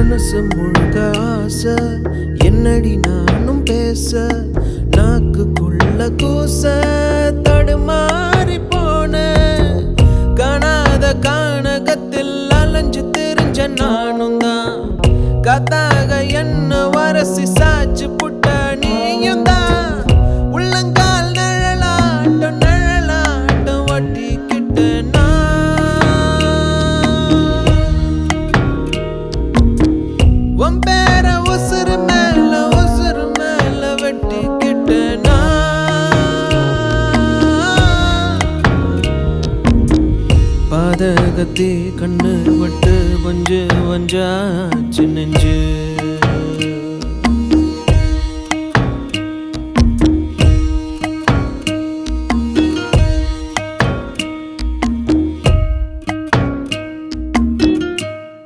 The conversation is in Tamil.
மனசு முழுக்க ஆசை. என்னடி நானும் பேச? நாக்குக்குள்ள கூச. தடுமாறி போன. காணாத கானகத்தில் அலைஞ்சு தெரிஞ்ச நானும் தான். கதாக என்ன வரசி சாச்சு புட்ட நீயும் தான். உள்ளங்கால் நிழலாட்டம் நிழலாட்டம் வட்டிக்கிட்ட நான். உன் உசுறு மேல உசுறு மேல வெட்டிக்கிட்ட பாதகத்தி கண்ணு பட்டு வஞ்சு வஞ்சாச்சு நெஞ்சு.